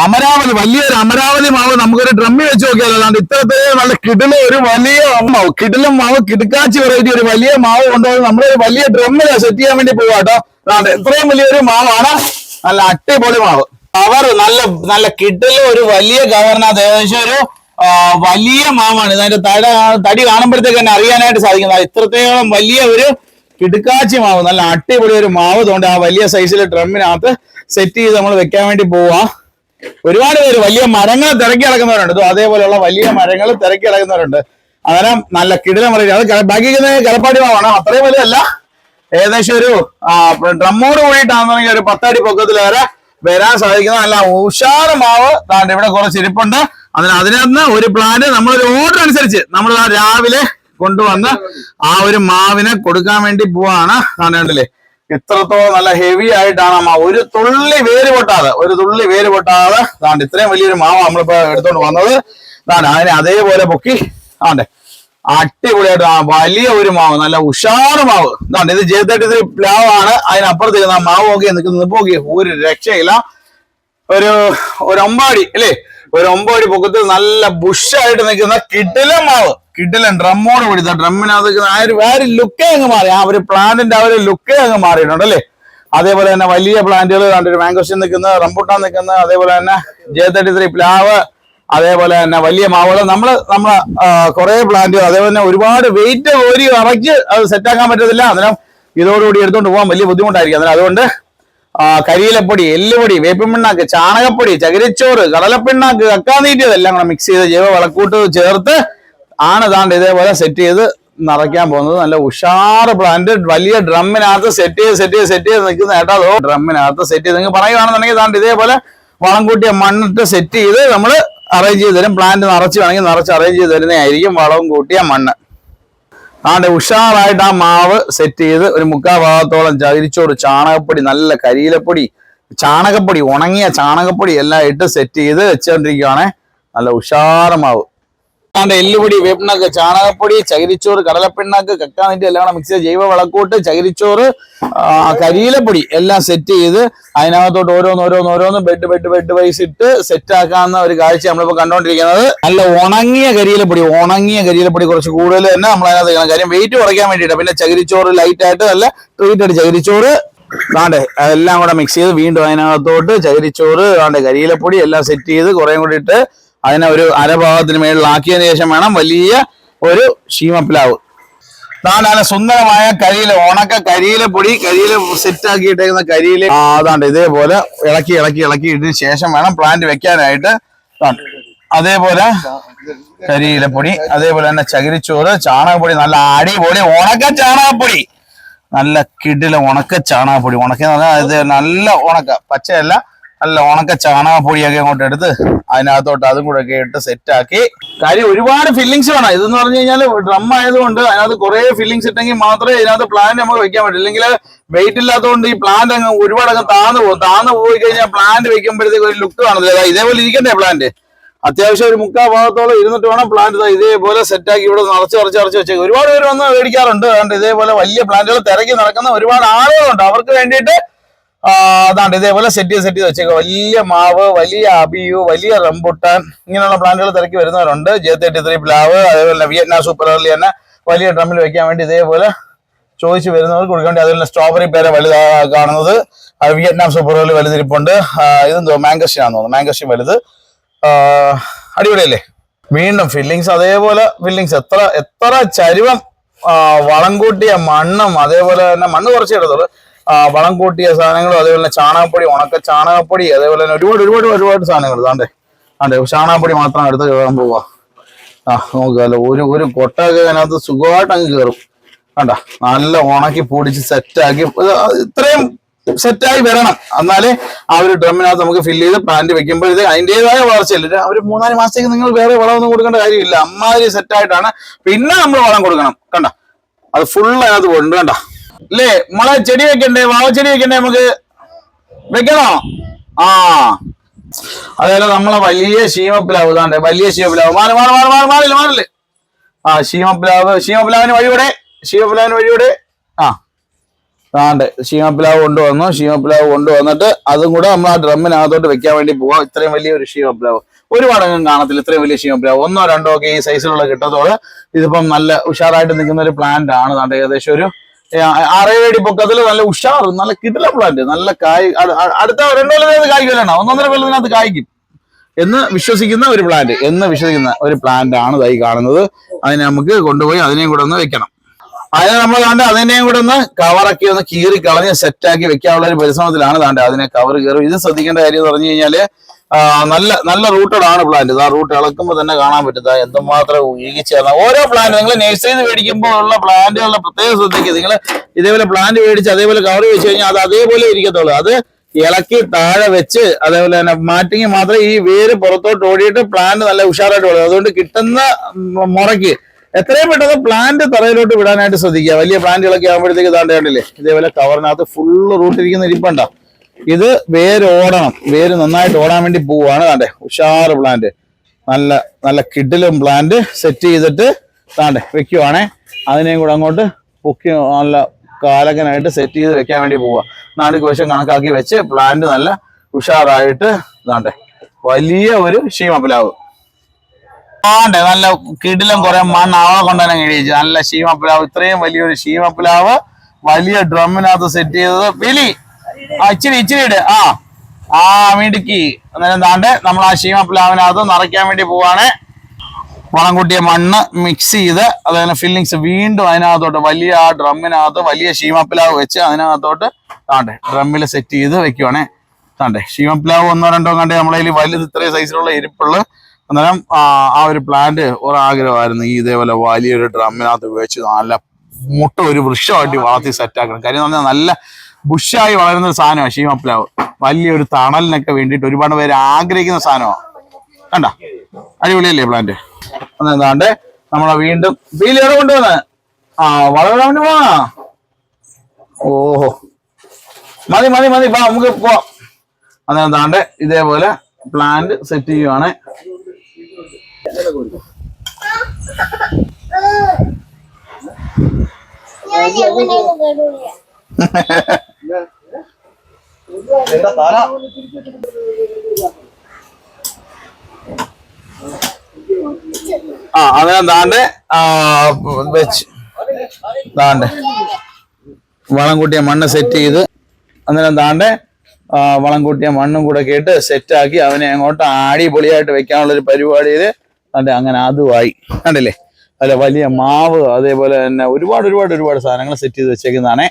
അമരാവതി വലിയൊരു അമരാവതി മാവ് നമുക്കൊരു ഡ്രമ്മിൽ വെച്ച് നോക്കിയാലോ. അല്ലാണ്ട് ഇത്രയും നല്ല കിടില ഒരു വലിയ മാവ് കിടിലും മാവ് കിടക്കാച്ചി വെറൈറ്റി ഒരു വലിയ മാവ് കൊണ്ടുപോയി നമ്മളൊരു വലിയ ഡ്രമ്മിൽ സെറ്റ് ചെയ്യാൻ വേണ്ടി പോവാട്ടോ അതാണ്ട് ഇത്രയും വലിയൊരു മാവാണ്. നല്ല അട്ടിപൊളി മാവ്. കവർ നല്ല നല്ല കിടില ഒരു വലിയ കവറിനകത്ത് ഏകദേശം ഒരു വലിയ മാവാണ്. ഇതിന്റെ തട തടി കാണുമ്പോഴത്തേക്ക് തന്നെ അറിയാനായിട്ട് സാധിക്കുന്നത്. ഇത്രത്തോളം വലിയ ഒരു കിടുക്കാച്ചി മാവ്. നല്ല അട്ടിപൊളി ഒരു മാവ് തോണ്ട് ആ വലിയ സൈസിലെ ഡ്രമ്മിനകത്ത് സെറ്റ് ചെയ്ത് നമ്മൾ വെക്കാൻ വേണ്ടി പോവാ. ഒരുപാട് പേര് വലിയ മരങ്ങൾ തിരക്കി ഇളക്കുന്നവരുണ്ട് ഇതോ അതേപോലെയുള്ള വലിയ മരങ്ങൾ തിരക്കി ഇളക്കുന്നവരുണ്ട് അന്നേരം നല്ല കിടിലം പറയുന്നത് അത് ബാഗിക്കുന്ന കലപ്പാടി മാവാണ് അത്രയും വലിയല്ല ഏകദേശം ഒരു ഡ്രമ്മോട് കൂടിയിട്ടാണെന്നുണ്ടെങ്കിൽ ഒരു പത്തടി പൊക്കത്തിൽ വരെ വരാൻ സാധിക്കുന്ന. നല്ല ഉഷാറ് മാവ് താണ്ട് ഇവിടെ കുറച്ച് ഇരിപ്പുണ്ട്. അതിന് അതിനകത്ത് ഒരു പ്ലാന്റ് നമ്മളൊരു ഓർഡർ അനുസരിച്ച് നമ്മൾ രാവിലെ കൊണ്ടുവന്ന് ആ ഒരു മാവിനെ കൊടുക്കാൻ വേണ്ടി പോവാണ്. കണ്ടില്ലേ? ഇത്രത്തോളം നല്ല ഹെവി ആയിട്ടാണ് ആ ഒരു തുള്ളി വേര് പൊട്ടാതെ ഒരു തുള്ളി വേര് പൊട്ടാതെ ആണ്ട് ഇത്രയും വലിയൊരു മാവ് നമ്മളിപ്പോ എടുത്തോണ്ട് വന്നത്. അതാണ് അതിനെ അതേപോലെ പൊക്കി ആണ്ടെ അടിപൊളിയായിട്ട് ആ വലിയ ഒരു മാവ് നല്ല ഉഷാറ് മാവ്. ഇതാണ് ഇത് ജയത്തേട്ട് പ്ലാവാണ്. അതിനപ്പുറത്തേക്ക് ആ മാവ് നോക്കി നിൽക്കുന്നത് നോക്കി ഒരു രക്ഷയില്ല. ഒരു ഒരു അമ്പാടി അല്ലേ? ഒരു ഒമ്പടി പൊക്കത്തിൽ നല്ല ബുഷായിട്ട് നിൽക്കുന്ന കിടിലൻ മാവ്. കിടിലൻ ഡ്രമ്മോട് പിടിച്ച ഡ്രമ്മിനകത്ത് നിൽക്കുന്ന ആ ഒരു വേറെ ലുക്കേ അങ്ങ് മാറി. ആ ഒരു പ്ലാന്റിന്റെ ആ ഒരു ലുക്കേ അങ്ങ് മാറിയിട്ടുണ്ട് അല്ലേ? അതേപോലെ തന്നെ വലിയ പ്ലാന്റുകൾ കണ്ടൊരു മാംഗോഷൻ നിൽക്കുന്ന റംബുട്ടാൻ നിൽക്കുന്ന അതേപോലെ തന്നെ ജെ തേർട്ടി ത്രീ പ്ലാവ് അതേപോലെ തന്നെ വലിയ മാവുകൾ. നമ്മൾ നമ്മളെ കുറെ പ്ലാന്റുകൾ അതേപോലെ തന്നെ ഒരുപാട് വെയിറ്റ് ഓരി ഇറക്കി അത് സെറ്റാക്കാൻ പറ്റത്തില്ല. അന്നേരം ഇതോടുകൂടി എടുത്തുകൊണ്ട് പോകാൻ വലിയ ബുദ്ധിമുട്ടായിരിക്കും. അന്നേരം അതുകൊണ്ട് കരിയിലപ്പൊടി എല്ലുപൊടി വേപ്പിൻപിണ്ണാക്ക് ചാണകപ്പൊടി ചകിരിച്ചോറ് കടലപ്പിണ്ണാക്ക് കക്കാനീറ്റ് ഇതെല്ലാം കൂടെ മിക്സ് ചെയ്ത് ജൈവ വളക്കൂട്ട് ചേർത്ത് ആണ് താണ്ട് ഇതേപോലെ സെറ്റ് ചെയ്ത് നിറയ്ക്കാൻ പോകുന്നത്. നല്ല ഉഷാറ് പ്ലാന്റ് വലിയ ഡ്രമ്മിനകത്ത് സെറ്റ് ചെയ്ത് സെറ്റ് ചെയ്ത് സെറ്റ് ചെയ്ത് നിൽക്കുന്ന ഏട്ടാ. അതോ ഡ്രമ്മിനകത്ത് സെറ്റ് ചെയ്ത് നിങ്ങൾ പറയുകയാണെന്നുണ്ടെങ്കിൽ താണ്ട് ഇതേപോലെ വളം കൂട്ടിയ മണ്ണിട്ട് സെറ്റ് ചെയ്ത് നമ്മൾ അറേഞ്ച് ചെയ്ത് തരും. പ്ലാന്റ് നിറച്ച് വേണമെങ്കിൽ നിറച്ച് അറേഞ്ച് ചെയ്ത് തരുന്നതായിരിക്കും വളവും കൂട്ടിയ മണ്ണ്. ആണ്ട് ഉഷാറായിട്ട് ആ മാവ് സെറ്റ് ചെയ്ത് ഒരു മുക്കാ ഭാഗത്തോളം ചതിരിച്ചോട് ചാണകപ്പൊടി നല്ല കരിയിലപ്പൊടി ചാണകപ്പൊടി ഉണങ്ങിയ ചാണകപ്പൊടി എല്ലാം ഇട്ട് സെറ്റ് ചെയ്ത് വെച്ചുകൊണ്ടിരിക്കുകയാണ് നല്ല ഉഷാറ മാവ്. ആണ്ട് എല്ലുപൊടി വേപ്പിണക്ക് ചാണകപ്പൊടി ചകിരിച്ചോറ് കടലപ്പിണ്ണാക്ക് കക്കാനിറ്റ് എല്ലാം കൂടെ മിക്സ് ചെയ്ത് ജൈവ വളക്കൂട്ട് ചകിരിച്ചോറ് കരിയിലപ്പൊടി എല്ലാം സെറ്റ് ചെയ്ത് അതിനകത്തോട്ട് ഓരോന്ന് ഓരോന്ന് ഓരോന്ന് ബെഡ് ബെഡ് ബെഡ് വൈസ് ഇട്ട് സെറ്റ് ആക്കാവുന്ന ഒരു കാഴ്ച നമ്മളിപ്പോ കണ്ടുകൊണ്ടിരിക്കുന്നത് നല്ല ഉണങ്ങിയ കരിയിലപ്പൊടി ഉണങ്ങിയ കരിയിലപ്പൊടി കുറച്ച് കൂടുതൽ തന്നെ നമ്മൾ അതിനകത്ത് ചെയ്യണം കാര്യം വെയിറ്റ് കുറയ്ക്കാൻ വേണ്ടിയിട്ട് പിന്നെ ചകിരിച്ചോറ് ലൈറ്റ് ആയിട്ട് നല്ല ട്രീറ്റ് ആയിട്ട് ചകിരിച്ചോറ് കാണ്ടേ അതെല്ലാം കൂടെ മിക്സ് ചെയ്ത് വീണ്ടും അതിനകത്തോട്ട് ചകിരിച്ചോറ് കാണ്ടേ കരിയിലപ്പൊടി എല്ലാം സെറ്റ് ചെയ്ത് കുറേ കൂടി ഇട്ട് അതിനെ ഒരു അരഭാഗത്തിന് മേളിലാക്കിയതിനു ശേഷം വേണം വലിയ ഒരു ശീമപ്പിലാവ് അതാണ് നല്ല സുന്ദരമായ കരിയില ഉണക്ക കരിയില പൊടി കരിയില സെറ്റ് ആക്കിയിട്ടേക്കുന്ന കരിയില. അതാണ്ട് ഇതേപോലെ ഇളക്കി ഇളക്കി ഇളക്കി ഇട്ടതിന് ശേഷം വേണം പ്ലാന്റ് വെക്കാനായിട്ട്. അതേപോലെ കരിയിലപ്പൊടി അതേപോലെ തന്നെ ചകിരിച്ചോറ് ചാണകപ്പൊടി നല്ല അടിപൊളി ഉണക്ക ചാണകപ്പൊടി. നല്ല കിടില ഉണക്ക ചാണകപ്പൊടി. ഉണക്കെന്ന് പറഞ്ഞാൽ നല്ല ഉണക്ക പച്ചയല്ല നല്ല ഉണക്ക ചാണകപ്പൊടിയൊക്കെ അങ്ങോട്ട് എടുത്ത് അതിനകത്തോട്ട് അതും കൂടെ ഒക്കെ ഇട്ട് സെറ്റാക്കി കാര്യം ഒരുപാട് ഫില്ലിങ്സ് വേണം. ഇതെന്ന് പറഞ്ഞു കഴിഞ്ഞാൽ ഡ്രം ആയതുകൊണ്ട് അതിനകത്ത് കുറെ ഫില്ലിങ്സ് ഇട്ടെങ്കിൽ മാത്രമേ ഇതിനകത്ത് പ്ലാന്റ് നമുക്ക് വെക്കാൻ പറ്റൂ. ഇല്ലെങ്കിൽ വെയിറ്റ് ഇല്ലാത്തതുകൊണ്ട് ഈ പ്ലാന്റ് അങ്ങ് ഒരുപാട് അങ്ങ് താന്ന് പോകും. താന്ന് പോയി കഴിഞ്ഞാൽ പ്ലാന്റ് വെക്കുമ്പോഴത്തേക്ക് ഒരു ലുക്ക് കാണത്തില്ല. ഇതേപോലെ ഇരിക്കണ്ടേ പ്ലാന്റ് അത്യാവശ്യം ഒരു മുക്കാ ഭാഗത്തോളം ഇരുന്നിട്ട് വേണം പ്ലാന്റ് ഇതേപോലെ സെറ്റാക്കി ഇവിടെ നിറച്ച് നിറച്ച് നിറച്ച് വെച്ചേക്കും. ഒരുപാട് പേര് വന്ന് മേടിക്കാറുണ്ട്. അതുകൊണ്ട് ഇതേപോലെ വലിയ പ്ലാന്റുകൾ തിരക്കി നടക്കുന്ന ഒരുപാട് ആളുകളുണ്ട്. അവർക്ക് വേണ്ടിയിട്ട് അതാണ്ട് ഇതേപോലെ സെറ്റ് ചെയ്ത് സെറ്റ് ചെയ്ത് വെച്ചേക്കുക വലിയ മാവ് വലിയ അബിയു വലിയ റംബുട്ടാൻ ഇങ്ങനെയുള്ള പ്ലാന്റുകൾ തിരക്കി വരുന്നവരുണ്ട്. ജെ തേർട്ടി ത്രീ പ്ലാവ് അതേപോലെ തന്നെ വിയറ്റ്നാം സൂപ്പർ എർലി തന്നെ വലിയ ഡ്രമ്മിൽ വെക്കാൻ വേണ്ടി ഇതേപോലെ ചോദിച്ചു വരുന്നവർക്ക് കൊടുക്കാൻ വേണ്ടി അതുപോലെ സ്ട്രോബെറി പേര വലുതാ കാണുന്നത്. വിയറ്റ്നാം സൂപ്പർ എർലി വലുതിരിപ്പുണ്ട്. ഇതെന്തോ മാംഗസ്റ്റിനാന്ന് തോന്നുന്നു. മാങ്കസ്റ്റിൻ വലുത്. അടിപൊളിയല്ലേ? വീണ്ടും ഫില്ലിങ്സ് അതേപോലെ ഫില്ലിങ്സ് എത്ര എത്ര ചരുവം വളം കൂട്ടിയ മണ്ണും അതേപോലെ തന്നെ മണ്ണ് കുറച്ചേ എടുത്തുള്ളൂ ആ, വളം കൂട്ടിയ സാധനങ്ങളും അതേപോലെ തന്നെ ചാണകപ്പൊടി ഉണക്ക ചാണകപ്പൊടി അതേപോലെ തന്നെ ഒരുപാട് ഒരുപാട് ഒരുപാട് സാധനങ്ങൾ. താണ്ടേ ആണ്ടേ ചാണകപ്പൊടി മാത്രം എടുത്ത് കയറാൻ പോവാ. ആ നോക്കാല്ലോ ഒരു ഒരു കൊട്ടൊക്കെ അതിനകത്ത് സുഖമായിട്ട് അങ്ങ് കയറും. കണ്ട? നല്ല ഉണക്കി പൊടിച്ച് സെറ്റാക്കി ഇത്രയും സെറ്റായി വരണം. എന്നാലേ ആ ഒരു ഡ്രമ്മിനകത്ത് നമുക്ക് ഫില്ല് ചെയ്ത് പ്ലാന്റ് വെക്കുമ്പോഴത്തേക്ക് അതിന്റെതായ വളർച്ചയില്ല. ഒരു മൂന്നാൽ മാസത്തേക്ക് നിങ്ങൾ വേറെ വളമൊന്നും കൊടുക്കേണ്ട കാര്യമില്ല. അമ്മാതിരി സെറ്റായിട്ടാണ് പിന്നെ നമ്മൾ വളം കൊടുക്കണം. കണ്ട? അത് ഫുൾ അതിനകത്ത് പോയിട്ടുണ്ട്. കണ്ട? അല്ലേ നമ്മളെ ചെടി വെക്കണ്ടേ? വാവ ചെടി വെക്കണ്ടേ നമുക്ക്? വെക്കണോ? ആ. അതായത് നമ്മളെ വലിയ ശീമപ്പിലാവ് ഇതാണ്ട് വലിയ ശീമപ്പിലാവ്. മാറി മാറി മാറി മാറി മാറില്ല മാറില്ല. ആ ശീമപ്പിലാവ് ശീമപ്പിലാവിന് വഴിയൂടെ ശീമപ്പിലാവിന് വഴിയൂടെ. ആ താണ്ട് ശീമപ്ലാവ് കൊണ്ടുവന്നു ശീമപ്ലാവ് കൊണ്ടുവന്നിട്ട് അതും കൂടെ നമ്മൾ ആ ഡ്രമ്മിനകത്തോട്ട് വെക്കാൻ വേണ്ടി പോവാം. ഇത്രയും വലിയ ഒരു ഷീമപ്പിലാവ് ഒരുപാടൊന്നും കാണത്തില്ല ഇത്രയും വലിയ ശീമപ്ലാവ് ഒന്നോ രണ്ടോ ഒക്കെ ഈ സൈസിലുള്ള കിട്ടത്തോൾ ഇതിപ്പം നല്ല ഉഷാറായിട്ട് നിൽക്കുന്ന ഒരു പ്ലാന്റ് ആണ്. താണ്ട് ഏകദേശം ഒരു അടി പൊക്കത്തിൽ നല്ല ഉഷാർ നല്ല കിടില പ്ലാന്റ് നല്ല കായ് അടുത്ത രണ്ടു കൊല്ലത്തിനകത്ത് കായ്ക്കലാണോ ഒന്നൊന്നര കൊല്ലത്തിനകത്ത് കായ്ക്കും. എന്ന് വിശ്വസിക്കുന്ന ഒരു പ്ലാന്റ് എന്ന് വിശ്വസിക്കുന്ന ഒരു പ്ലാന്റ് ആണ് ഇതായി കാണുന്നത്. അതിനെ നമുക്ക് കൊണ്ടുപോയി അതിനെയും കൂടെ ഒന്ന് വെക്കണം. അതിനെ നമ്മൾ താണ്ട് അതിനെയും കൂടെ ഒന്ന് കവറൊക്കെ ഒന്ന് കീറി കളഞ്ഞ് സെറ്റാക്കി വെക്കാനുള്ള ഒരു പരിശ്രമത്തിലാണ് താണ്ട് അതിനെ കവർ കയറും ഇത് ശ്രദ്ധിക്കേണ്ട കാര്യം എന്ന് പറഞ്ഞു കഴിഞ്ഞാൽ നല്ല നല്ല റൂട്ടഡ് ആണ് പ്ലാന്റ് ആ റൂട്ട് ഇളക്കുമ്പോൾ തന്നെ കാണാൻ പറ്റും. എന്തുമാത്രം ഉയകിച്ചേർന്ന ഓരോ പ്ലാന്റ് നിങ്ങൾ നഴ്സറിയിൽ മേടിക്കുമ്പോൾ ഉള്ള പ്ലാന്റുകളുടെ പ്രത്യേകം ശ്രദ്ധിക്കുക. നിങ്ങൾ ഇതേപോലെ പ്ലാന്റ് മേടിച്ച് അതേപോലെ കവർ വെച്ച് കഴിഞ്ഞാൽ അത് അതേപോലെ ഇരിക്കത്തുള്ളൂ. അത് ഇളക്കി താഴെ വെച്ച് അതേപോലെ തന്നെ മാറ്റിങ്ങി മാത്രമേ ഈ വേര് പുറത്തോട്ട് ഓടിയിട്ട് പ്ലാന്റ് നല്ല ഉഷാറായിട്ട് വളരും. അതുകൊണ്ട് കിട്ടുന്ന മുറയ്ക്ക് എത്രയും പെട്ടെന്ന് പ്ലാന്റ് തറയിലോട്ട് വിടാനായിട്ട് ശ്രദ്ധിക്കുക. വലിയ പ്ലാന്റുകളൊക്കെ ആകുമ്പോഴത്തേക്ക് താണ്ടേണ്ടില്ലേ ഇതേപോലെ കവറിനകത്ത് ഫുള്ള് റൂട്ടിരിക്കുന്ന ഇരിപ്പണ്ട? ഇത് വേര് ഓടണം. വേര് നന്നായിട്ട് ഓടാൻ വേണ്ടി പോവാണ് താണ്ടെ ഉഷാറ് പ്ലാന്റ് നല്ല നല്ല കിഡിലും പ്ലാന്റ് സെറ്റ് ചെയ്തിട്ട് താണ്ടെ വെക്കുവാണേ. അതിനെയും കൂടെ അങ്ങോട്ട് പൊക്കി നല്ല കാലകനായിട്ട് സെറ്റ് ചെയ്ത് വെക്കാൻ വേണ്ടി പോവാ. നാല് വശം കണക്കാക്കി വെച്ച് പ്ലാന്റ് നല്ല ഉഷാറായിട്ട് താണ്ടെ വലിയ ഒരു ഷീമപ്പിലാവ് ആണ്ടെ നല്ല കിടിലം കുറെ മണ്ണ് അവളെ കൊണ്ടുതന്നെ കഴിച്ചു നല്ല ശീമപ്പിലാവ് ഇത്രയും വലിയൊരു ശീമപ്പിലാവ് വലിയ ഡ്രമ്മിനകത്ത് സെറ്റ് ചെയ്തത്. വലി ഇച്ചിരി ഇച്ചിരി ഇട്. ആ. ആ മിടുക്കി. അന്നേരം താണ്ട് നമ്മൾ ആ ശീമപ്പിലാവിനകത്ത് നിറയ്ക്കാൻ വേണ്ടി പോവാണ്. വളം കൂട്ടിയ മണ്ണ് മിക്സ് ചെയ്ത് അതായത് ഫില്ലിങ്സ് വീണ്ടും അതിനകത്തോട്ട് വലിയ ആ ഡ്രമ്മിനകത്ത് വലിയ ഷീമപ്പിലാവ് വെച്ച് അതിനകത്തോട്ട് താണ്ടെ ഡ്രമ്മിൽ സെറ്റ് ചെയ്ത് വെക്കുവാണേ. താണ്ടെ ഷീമപ്പിലാവ് ഒന്നോ രണ്ടോ കണ്ടേ നമ്മളതിൽ വലുത് ഇത്രയും സൈസിലുള്ള ഇരിപ്പുള്ള. അന്നേരം ആ ഒരു പ്ലാന്റ് ഒരാഗ്രഹമായിരുന്നു ഈ ഇതേപോലെ വലിയൊരു ഡ്രമ്മിനകത്ത് ഉപയോഗിച്ച് നല്ല മുട്ട ഒരു വൃക്ഷമായിട്ട് വളർത്തി സെറ്റാക്കണം കാര്യം പറഞ്ഞാൽ നല്ല ബുഷായി വളരുന്ന ഒരു സാധനമാണ് ഷീമപ്ലാവ് വലിയൊരു തണലിനൊക്കെ വേണ്ടിയിട്ട് ഒരുപാട് പേര് ആഗ്രഹിക്കുന്ന സാധനമാണ് കണ്ട? അടിപൊളിയല്ലേ പ്ലാന്റ് അതെന്താണ്ട് നമ്മളെ വീണ്ടും വീലിയാണ് കൊണ്ടുവന്ന. ആ വളരെ ഓഹോ. മതി മതി മതി നമുക്ക് പോവാം. അതെന്താണ്ട് ഇതേപോലെ പ്ലാന്റ് സെറ്റ് ചെയ്യുവാണ്. കേടില്ല ആ അങ്ങനെ താണ്ട് വെച്ച്. താണ്ട് വളം കൂട്ടിയ മണ്ണ് സെറ്റ് ചെയ്ത് അങ്ങനെ താണ്ട് വളം കൂട്ടിയ മണ്ണും കൂടെ കേട്ട് സെറ്റാക്കി അവനെ അങ്ങോട്ട് അടിപൊളിയായിട്ട് വെക്കാനുള്ള ഒരു പരിപാടിയിൽ താണ്ട് അങ്ങനെ അതുമായി. കണ്ടില്ലേ? അല്ല വലിയ മാവ് അതേപോലെ തന്നെ ഒരുപാട് ഒരുപാട് ഒരുപാട് സാധനങ്ങൾ സെറ്റ് ചെയ്ത് വെച്ചേക്കുന്നതാണേ.